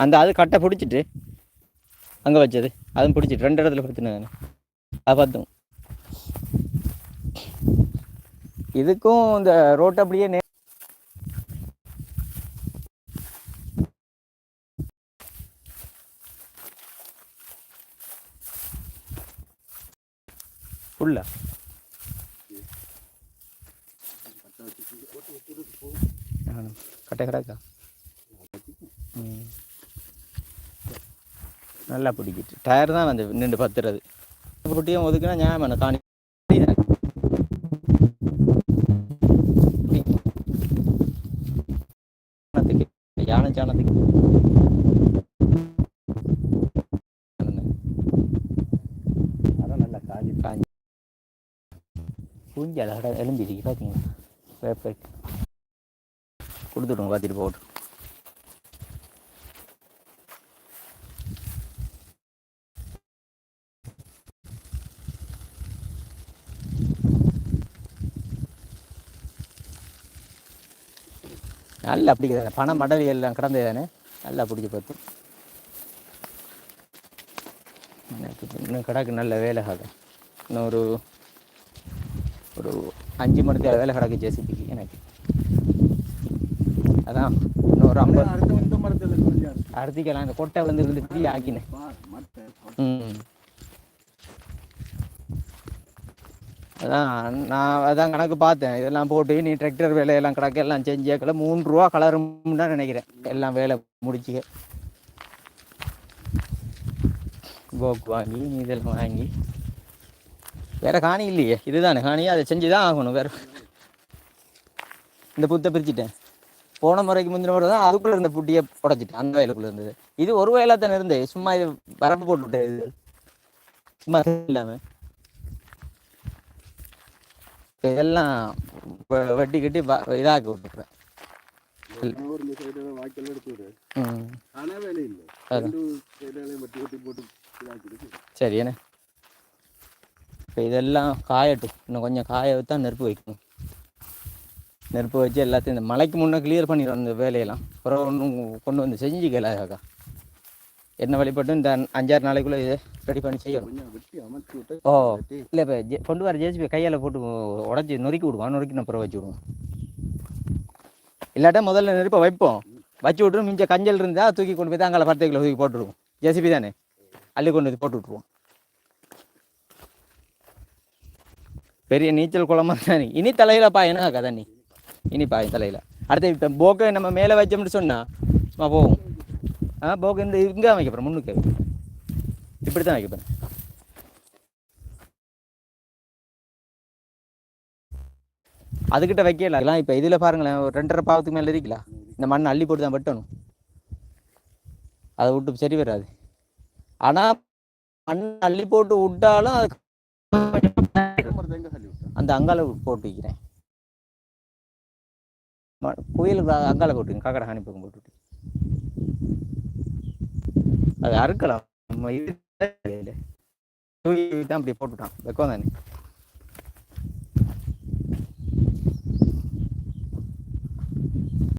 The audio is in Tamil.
அந்த அது கட்டை பிடிச்சிட்டு அங்கே வச்சது. அதுவும் பிடிச்சிட்டு ரெண்டு இடத்துல படுத்துனேன் அது பார்த்தோம் இதுக்கும் இந்த ரோட்டை அப்படியே நே ஃபுல்லா கட்டை கிடக்கா நல்லா பிடிக்கிட்டு. டயர் தான் வந்து நின்று பத்துறது. குட்டியும் ஒதுக்குனா ஞாபகம் காணி சாணத்துக்கு யானை சாணத்துக்கு அதான் நல்லா காஞ்சி காஞ்சி பூஞ்சி அழகா எலும்பிருக்கு பார்த்தீங்க பேப்பர் கொடுத்துடுங்க பார்த்துட்டு போட்டு நல்லா பிடிக்குது பணம் மடவி எல்லாம் கிடந்தது தானே நல்லா பிடிச்சி பார்த்து. எனக்கு இன்னும் கிடக்கு நல்ல வேலை ஆகும் இன்னும் ஒரு ஒரு அஞ்சு மணி வேலை கிடக்கு ஜேசிபிக்கு. எனக்கு அதான் இன்னும் ஒரு ஐம்பது அடுத்த இந்த கொட்டை இருந்து ஃப்ரீ ஆக்கினேன். ம். அதான் நான் அதான் கணக்கு பார்த்தேன். இதெல்லாம் போட்டு நீ டிராக்டர் வேலையெல்லாம் கிடக்க எல்லாம் செஞ்சேக்கல மூணு ரூபா கலரும்னு தான் நினைக்கிறேன். எல்லாம் வேலை முடிச்சுக்க. போக்கு வாங்கி நீ இதெல்லாம் வாங்கி. வேற காணி இல்லையே. இதுதானே காணி அதை செஞ்சு தான் ஆகணும் வேற. இந்த புத்தை பிரிச்சுட்டேன். போன முறைக்கு முந்தின முறை தான் அதுக்குள்ளே இருந்த புட்டியை உடச்சிட்டேன். அந்த வயலுக்குள்ள இருந்தது. இது ஒரு வயலாக தானே இருந்தது. சும்மா இது வரப்பு போட்டு விட்டேன் இது. சும்மா இல்லாமல் இப்ப இதெல்லாம் வெ- வெட்டி கட்டி வ- இதாக்கி விட்டுருப்பேன் ஒரு இந்த சைடு வாய்க்கால் எடுத்து விடு ம் ஆனால் வேலை இல்லை அதான். ரெண்டு சைடாலையும் வெட்டி வெட்டி போட்டு இதாக்கிருக்கு சரி என்ன? இப்போ இதெல்லாம் காயட்டும். இன்னும் கொஞ்சம் காய தான் நெருப்பு வைக்கணும். நெருப்பு வச்சு எல்லாத்தையும் இந்த மலைக்கு முன்னே கிளியர் பண்ணிடுவோம் இந்த வேலையெல்லாம். அப்புறம் ஒன்றும் கொண்டு வந்து செஞ்சுக்கலாக்கா என்ன வழிபட்டு இந்த அஞ்சாறு நாளைக்குள்ளே இதை ரெடி பண்ணி செய்யணும். ஓ இல்லை இப்போ ஜே கொண்டு வர ஜேசிபி கையால் போட்டு உடச்சி நொறுக்கி விடுவான் நொறுக்கி அப்புறம் வச்சு விடுவோம். இல்லாட்டா முதல்ல நெருப்பை வைப்போம். வச்சு விட்ருவோம் மிஞ்ச கஞ்சல் இருந்தால் தூக்கி கொண்டு போய் தான் அங்கே பத்து கிலோ தூக்கி போட்டுருவோம் ஜேசிபி தானே? அள்ளி கொண்டு வந்து போட்டு விட்ருவோம் பெரிய நீச்சல் குளமா தானே? இனி தலையில பாயனா கதை நீ? இனி பாயும் தலையில. அடுத்து இப்போ போக்கை நம்ம மேலே வச்சோம்னு சொன்னா சும்மா போவோம். ஆ போக்கு இந்த இங்கே அமைக்க போகிறேன் முன்னுக்கு. இப்படி தான் அமைக்க போகிறேன் அதுக்கிட்ட வைக்கல. அதெல்லாம் இப்போ இதில் பாருங்களேன் ஒரு ரெண்டரை பாவத்துக்கு மேலே இருக்கலாம் இந்த மண்ணை அள்ளி போட்டு தான் வெட்டணும். அதை விட்டு சரி வராது. ஆனால் மண் அள்ளி போட்டு விட்டாலும் அது அந்த அங்கால போட்டு வைக்கிறேன். புயலுக்கு அங்கால போட்டுங்க காக்கடை ஹானி பக்கம் போட்டு அது அறுக்கலாம் நம்ம இது இல்ல. தூக்கி தான் அப்படி போட்டுட்டான் வெக்கம் தானே